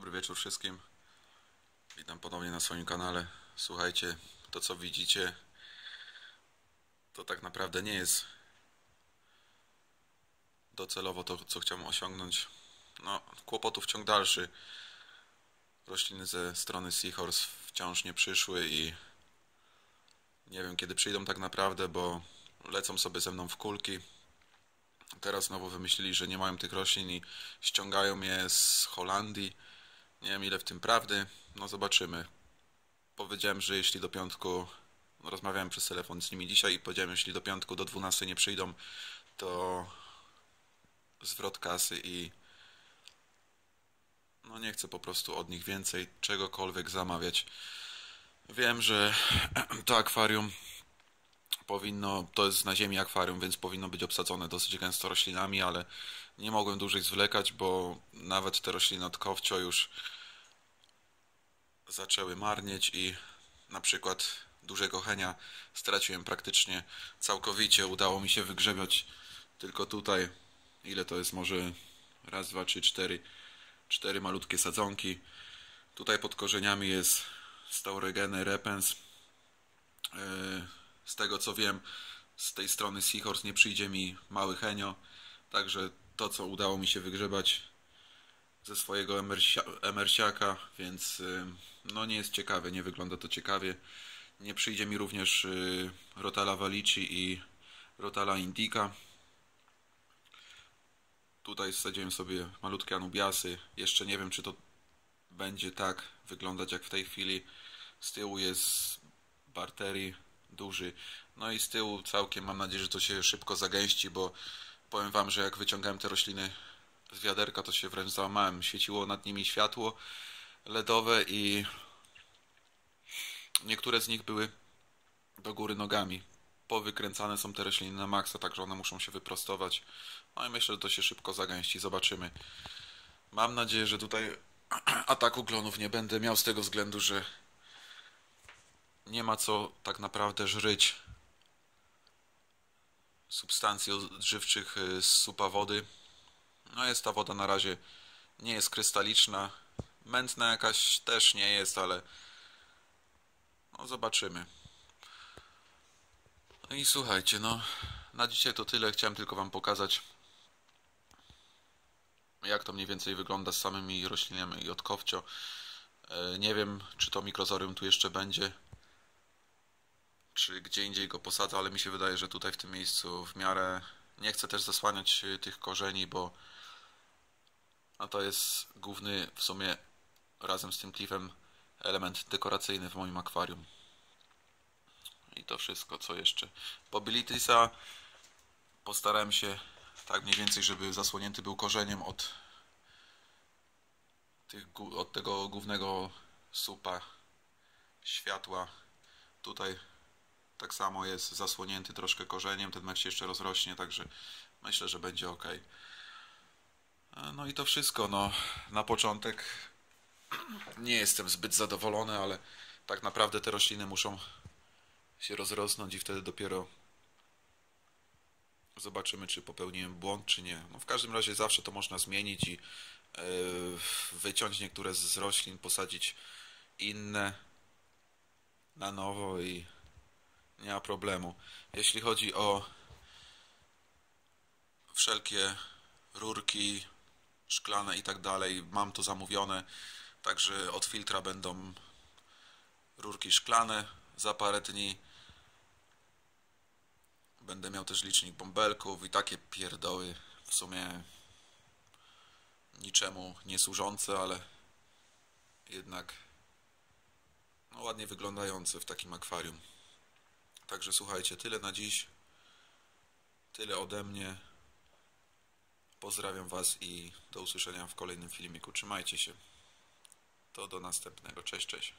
Dobry wieczór wszystkim. Witam ponownie na swoim kanale. Słuchajcie, to co widzicie, to tak naprawdę nie jest docelowo to, co chciałem osiągnąć. No, kłopotów ciąg dalszy. Rośliny ze strony Seahorse wciąż nie przyszły i nie wiem kiedy przyjdą tak naprawdę, bo lecą sobie ze mną w kulki. Teraz znowu wymyślili, że nie mają tych roślin i ściągają je z Holandii. Nie wiem ile w tym prawdy. No zobaczymy. Powiedziałem, że jeśli do piątku, no rozmawiałem przez telefon z nimi dzisiaj i powiedziałem, jeśli do piątku do 12 nie przyjdą, to zwrot kasy i no nie chcę po prostu od nich więcej czegokolwiek zamawiać. Wiem, że to akwarium powinno, to jest na ziemi akwarium, więc powinno być obsadzone dosyć gęsto roślinami, ale nie mogłem dłużej zwlekać, bo nawet te rośliny od kowcio już zaczęły marnieć i na przykład dużego henia straciłem praktycznie całkowicie. Udało mi się wygrzebiać tylko tutaj, ile to jest, może raz, dwa, trzy, cztery, cztery malutkie sadzonki. Tutaj pod korzeniami jest Stauregene repens. Yy, z tego co wiem, z tej strony Seahorse nie przyjdzie mi mały henio, także to co udało mi się wygrzebać ze swojego emersia, emersiaka, więc yy, no nie jest ciekawe, nie wygląda to ciekawie. Nie przyjdzie mi również yy, Rotala Valici i Rotala Indica. Tutaj wsadziłem sobie malutkie anubiasy. Jeszcze nie wiem, czy to będzie tak wyglądać jak w tej chwili. Z tyłu jest Barteri duży. No i z tyłu całkiem mam nadzieję, że to się szybko zagęści, bo powiem Wam, że jak wyciągałem te rośliny z wiaderka, to się wręcz załamałem. Świeciło nad nimi światło LEDowe i niektóre z nich były do góry nogami. Powykręcane są te rośliny na maksa, także one muszą się wyprostować. No i myślę, że to się szybko zagęści. Zobaczymy. Mam nadzieję, że tutaj ataku glonów nie będę miał z tego względu, że nie ma co tak naprawdę żryć substancji odżywczych y, z supa wody. No jest ta woda na razie nie jest krystaliczna. Mętna jakaś też nie jest, ale no zobaczymy. No i słuchajcie, no na dzisiaj to tyle. Chciałem tylko Wam pokazać jak to mniej więcej wygląda z samymi roślinami i od kowcio. E, nie wiem, czy to mikrozorium tu jeszcze będzie, czy gdzie indziej go posadzę, ale mi się wydaje, że tutaj w tym miejscu w miarę nie chcę też zasłaniać e, tych korzeni, bo no to jest główny w sumie razem z tym klifem element dekoracyjny w moim akwarium. I to wszystko, co jeszcze. Pobilitisa postarałem się tak mniej więcej, żeby zasłonięty był korzeniem od, tych, od tego głównego supa światła. Tutaj tak samo jest zasłonięty troszkę korzeniem, ten mech się jeszcze rozrośnie, także myślę, że będzie ok. No i to wszystko. No, na początek nie jestem zbyt zadowolony, ale tak naprawdę te rośliny muszą się rozrosnąć i wtedy dopiero Zobaczymy, czy popełniłem błąd, czy nie. No w każdym razie zawsze to można zmienić i yy, wyciąć niektóre z roślin, posadzić inne na nowo i nie ma problemu. Jeśli chodzi o wszelkie rurki szklane i tak dalej, mam to zamówione, także od filtra będą rurki szklane za parę dni Będę miał też licznik bąbelków i takie pierdoły w sumie niczemu nie służące, ale jednak no, ładnie wyglądające w takim akwarium. Także słuchajcie, tyle na dziś. Tyle ode mnie. Pozdrawiam Was i do usłyszenia w kolejnym filmiku. Trzymajcie się. To do następnego. Cześć, cześć.